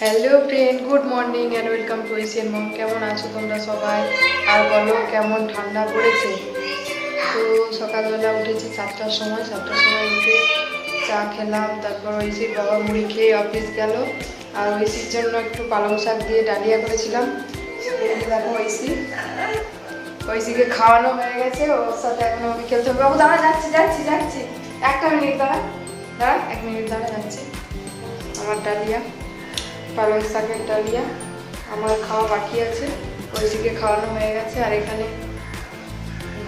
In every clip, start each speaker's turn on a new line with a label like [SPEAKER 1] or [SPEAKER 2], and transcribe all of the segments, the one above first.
[SPEAKER 1] Hello friend good morning and welcome to Asian mom কেমন আছো তোমরা সবাই? আর বলো, কেমন ঠান্ডা পড়েছে? তো সকালবেলা উঠেছি সাতটার সময়। সাতটার সময় উঠে চা খেলাম, তারপর ঐশীর বাবা মুড়ি খেয়ে অফিস গেল। আর ঐশীর জন্য একটু পালং শাক দিয়ে ডালিয়া করেছিলাম। দেখো ঐশী ঐশীকে খাওয়ানো হয়ে গেছে। ওর সাথে এখন আমি খেলতে হবে। বাবু, দাঁড়া, যাচ্ছি যাচ্ছি যাচ্ছি। একটা মিনিট দাঁড়া। দাঁড়া, এক মিনিট দাঁড়া, যাচ্ছি। আমার ডালিয়া। পালং শাকের ডালিয়া আমার খাওয়া বাকি আছে। ঐশীকে খাওয়ানো হয়ে গেছে, আর এখানে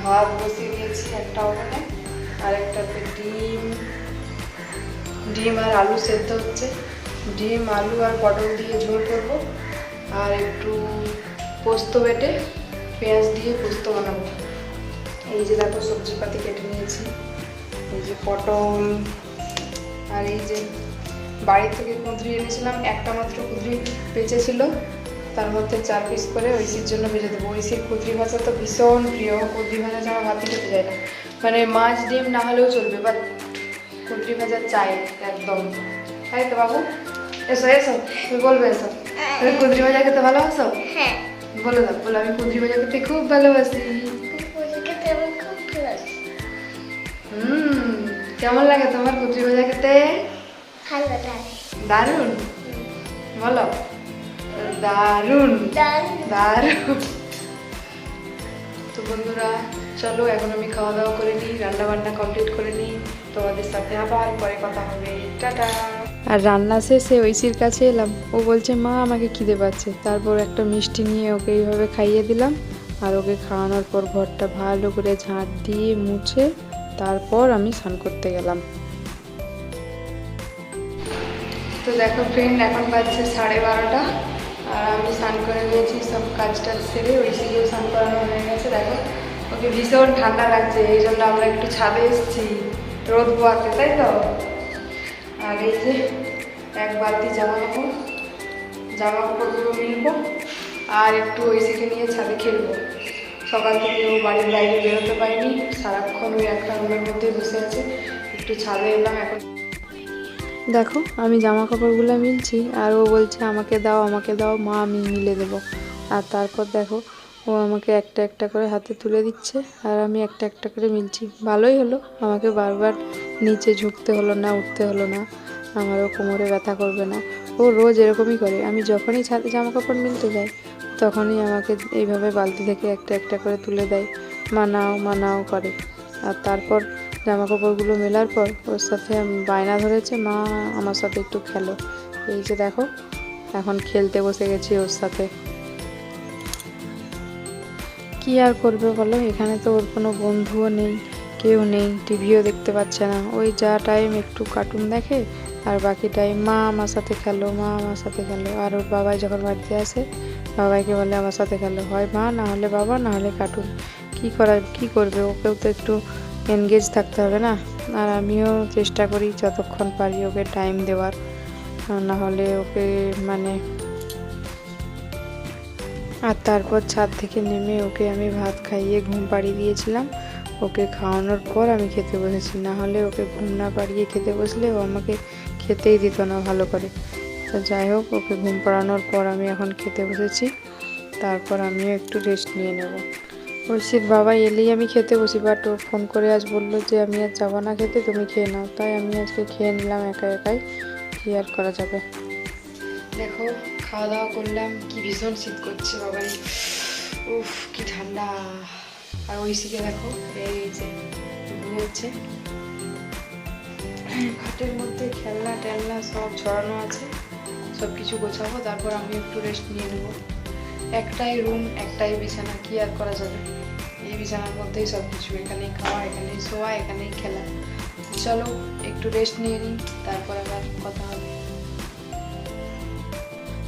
[SPEAKER 1] ভাত বসিয়ে দিয়েছি একটা ওখানে আর একটাতে ডিম। ডিম আর আলু সেদ্ধ হচ্ছে। ডিম, আলু আর পটল দিয়ে ঝোল করব। আর একটু পোস্ত বেটে পেঁয়াজ দিয়ে পোস্ত বানাবো। এই যে দেখো সবজিপাতি কেটে নিয়েছি। এই যে পটল, আর এই যে বাড়ি থেকে কুঁদরি এনেছিলাম একটা মাত্র কুঁদরি বেঁচে ছিল তার মধ্যে চার পিস করে ঐশির জন্য ভেজে দেবো। ঐশির কুঁদরি ভাজা তো ভীষণ প্রিয়। কুঁদরি ভাজা ছাড়া ভাতই খেতে যায় না। মানে মাছ ডিম না হলেও চলবে বাট কুঁদরি ভাজা চাই একদম। তাই তো বাবু? এসো এসো তুমি বলবে এসো। তুমি কুঁদরি ভাজা খেতে ভালোবাসো?
[SPEAKER 2] হ্যাঁ।
[SPEAKER 1] বলে দাও বলে আমি কুঁদরি ভাজা খেতে খুব ভালোবাসি। হুম কেমন লাগে তোমার কুঁদরি ভাজা খেতে?
[SPEAKER 2] ভালো
[SPEAKER 1] দারুণ। বলো। দারুণ। দারুণ। তো বন্ধুরা চলো এখন আমি খাওয়া দাওয়া করে নিই রান্না বান্না কমপ্লিট করে নিই। তোমাদের সাথে আবার পরে কথা হবে। টাটা। আর রান্না শেষে ঐশীর কাছে এলাম। ও বলছে মা আমাকে খিদে পাচ্ছে। তারপর একটা মিষ্টি নিয়ে ওকে এইভাবে খাইয়ে দিলাম। আর ওকে খাওয়ানোর পর ঘরটা ভালো করে ঝাঁট দিয়ে মুছে তারপর আমি স্নান করতে গেলাম। তো দেখো ফ্রেন্ড এখন বাজছে সাড়ে বারোটা। আর আমি স্নান করে নিয়েছি, সব কাজ টাজ সেরে ওই সিগেও স্নান করানো হয়ে গেছে। দেখো, ওকে ভীষণ ঠান্ডা লাগছে, এই জন্য আমরা একটু ছাদে এসেছি, রোদ পোয়াতে তাই তো? আর এই যে এক বালতি জামা কাপড় জামা কাপড়গুলো মিলবো, আর একটু ওই সিকে নিয়ে ছাদে খেলব। সকাল থেকে ও বাড়ির বাইরে বেরোতে পারিনি, সারাক্ষণ ওই একটা রুমের মধ্যে বসে আছে, একটু ছাদে এলাম, এখন দেখো, আমি জামা কাপড়গুলো মিলছি আর ও বলছে, আমাকে দাও আমাকে দাও, মা, আমি মিলে দেবো। আর তারপর দেখো, ও আমাকে একটা একটা করে হাতে তুলে দিচ্ছে আর আমি একটা একটা করে মিলছি। ভালোই হলো, আমাকে বারবার নিচে ঝুঁকতে হলো না, উঠতে হলো না, আমারও কোমরে ব্যথা করবে না। ও রোজ এরকমই করে, আমি যখনই ছাদে জামা কাপড় মিলতে যাই, তখনই আমাকে এইভাবে বালতি থেকে একটা একটা করে তুলে দেয়। মানাও মানাও করে। আর তারপর জামা কাপড়গুলো মেলার পর ওর সাথে বায়না ধরেছে, মা, আমার সাথে একটু খেলো। এই যে দেখো, এখন খেলতে বসে গেছি ওর সাথে। কি আর করবে বলো? এখানে তো ওর কোনো বন্ধুও নেই, কেউ নেই, টিভিও দেখতে পাচ্ছে না। ওই যা টাইম একটু কার্টুন দেখে, আর বাকি টাইম মা, আমার সাথে খেলো, মা, আমার সাথে খেলো। আর ওর বাবাই যখন বাড়িতে আসে, বাবাইকে বলে, আমার সাথে খেলো। হয় মা, না হলে বাবা, না হলে কার্টুন কি করার, কি করবে? ওকেও তো একটু এনগেজ থাকতে হবে না। আর আমিও চেষ্টা করি যতক্ষণ পারি ওকে টাইম দেওয়ার। না হলে ওকে মানে আর তারপর ছাদ থেকে নেমে ওকে আমি ভাত খাইয়ে ঘুম পাড়িয়ে দিয়েছিলাম। ওকে খাওয়ানোর পর আমি খেতে বসেছি। না হলে ওকে ঘুম না পাড়িয়ে খেতে বসলে ও আমাকে খেতেই দিত না ভালো করে। তো যাই হোক, ওকে ঘুম পাড়ানোর পর আমি এখন খেতে বসেছি। তারপর আমিও একটু রেস্ট নিয়ে নেব। ঐশীর বাবা এলেই আমি খেতে বসি বাট ও ফোন করে আজ বলল যে, আমি আর যাব না খেতে, তুমি খেয়ে নাও। তাই আমি আজকে খেয়ে নিলাম একা একাই, কি আর করা যাবে? দেখো খাওয়া দাওয়া করলাম, কি ভীষণ শীত করছে বাবাই। উফ, কি ঠান্ডা। আর ওই ঐশীকে দেখো, এই যে, ঘুমোচ্ছে। খাটের মধ্যে খেলনা টেলনা সব ছড়ানো আছে সব কিছু গোছাবো, তারপর আমি একটু রেস্ট নিয়ে নেব। একটাই রুম একটাই বিছানা, কি আর করা যাবে? এই বিছানার মধ্যেই সব কিছু এখানেই খাওয়া, এখানেই শোয়া, এখানেই খেলা। চলো, একটু রেস্ট নিয়ে নিই, তারপর আবার কথা হবে।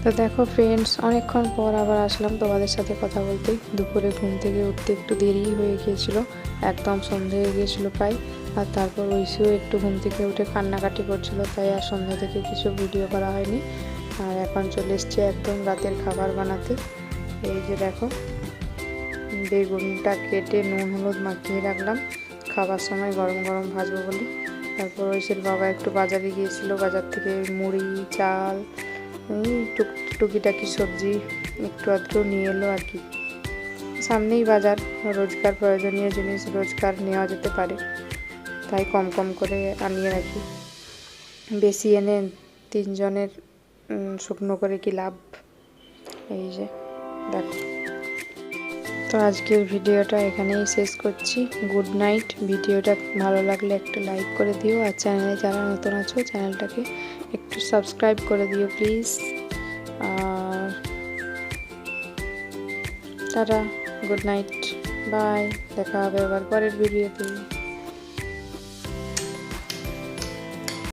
[SPEAKER 1] তো দেখো ফ্রেন্ডস অনেকক্ষণ পর আবার আসলাম তোমাদের সাথে কথা বলতে। দুপুরে ঘুম থেকে উঠতে একটু দেরি হয়ে গিয়েছিল, একদম সন্ধে হয়ে গিয়েছিল প্রায়। আর তারপর ঐশীও একটু ঘুম থেকে উঠে কান্নাকাটি করছিল, তাই আর সন্ধ্যা থেকে কিছু ভিডিও করা হয়নি। আর এখন চলে এসছে একদম রাতের খাবার বানাতে। এই যে দেখো, বেগুনটা কেটে নুন, হলুদ মাখিয়ে রাখলাম। খাবার সময় গরম গরম ভাজবো বলে। তারপর ঐশীর বাবা একটু বাজারে গিয়েছিল, বাজার থেকে মুড়ি, চাল টুক টুকিটাকি সবজি একটু আধটু নিয়ে এলো আর কি। সামনেই বাজার, রোজকার প্রয়োজনীয় জিনিস রোজকার নেওয়া যেতে পারে। তাই কম কম করে আনিয়ে রাখি। বেশি এনে তিনজনের শুকনো করে কি লাভ? এই যে। দেখো। তো আজকের ভিডিওটা এখানেই শেষ করছি। Good night. ভিডিওটা ভালো লাগলে একটু লাইক করে দিও। আর চ্যানেলে যারা নতুন আছো, চ্যানেলটাকে একটু সাবস্ক্রাইব করে দিও প্লিজ। আর তারা গুড নাইট। বাই। দেখা হবে আবার পরের ভিডিওতে।